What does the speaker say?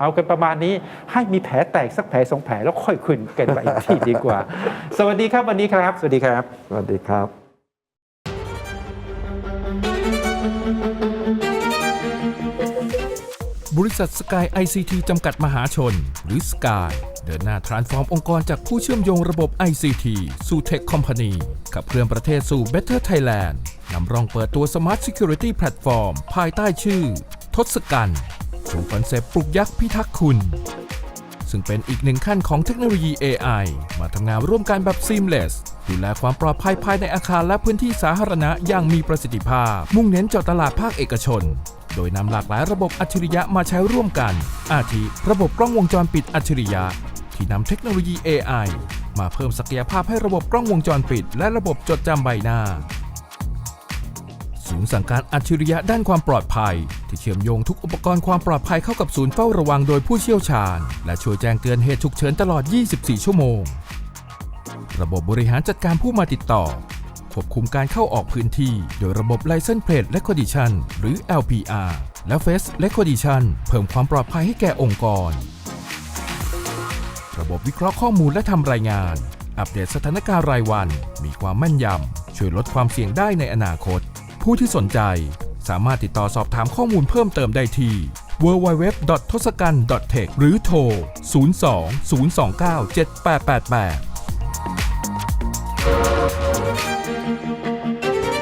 เอากันประมาณนี้ให้มีแผลแตกสักแผลสองแผลแล้วค่อยคุยกันไปอีกทีดีกว่า สวัสดีครับวันนี้ครับ สวัสดีครับ สวัสดีครับบริษัทสกายไอซีทีจำกัดมหาชน หรือ Sky เดินหน้า transform องค์กรจากผู้เชื่อมโยงระบบ ICT สู่ Tech Company ขับเคลื่อนประเทศสู่ Better Thailand นำร่องเปิดตัว Smart Security Platform ภายใต้ชื่อ ทศกัณฐ์ สู่คอนเซปต์ปลุกยักษ์พิทักษ์คุณ ซึ่งเป็นอีกหนึ่งขั้นของเทคโนโลยี AI มาทำงานร่วมกันแบบ seamless ดูแลความปลอดภัยภายในอาคารและพื้นที่สาธารณะอย่างมีประสิทธิภาพ มุ่งเน้นเจาะตลาดภาคเอกชน โดยนำหลากหลายระบบอัจฉริยะมาใช้ร่วมกัน อาทิ ระบบกล้องวงจรปิดอัจฉริยะ ที่นำเทคโนโลยี AI มาเพิ่มศักยภาพให้ระบบกล้องวงจรปิด และระบบจดจำใบหน้า ศูนย์สั่งการอัจฉริยะด้านความปลอดภัย ที่เชื่อมโยงทุกอุปกรณ์ความปลอดภัยเข้ากับศูนย์เฝ้าระวังโดยผู้เชี่ยวชาญ และช่วยแจ้งเตือนเหตุฉุกเฉินตลอด 24 ชั่วโมง ระบบบริหารจัดการผู้มาติดต่อ ควบคุมการเข้าออกพื้นที่ โดยระบบ License Plate Recognition หรือ LPR และ Face Recognition เพิ่มความปลอดภัยให้แก่องค์กร ระบบวิเคราะห์ข้อมูลและทำรายงาน อัปเดตสถานการณ์รายวัน มีความแม่นยำช่วยลดความเสี่ยงได้ในอนาคต ผู้ที่สนใจสามารถติดต่อสอบถามข้อมูลเพิ่มเติมได้ที่ www. t o s a k a n t e c h หรือโทร 02 029 7888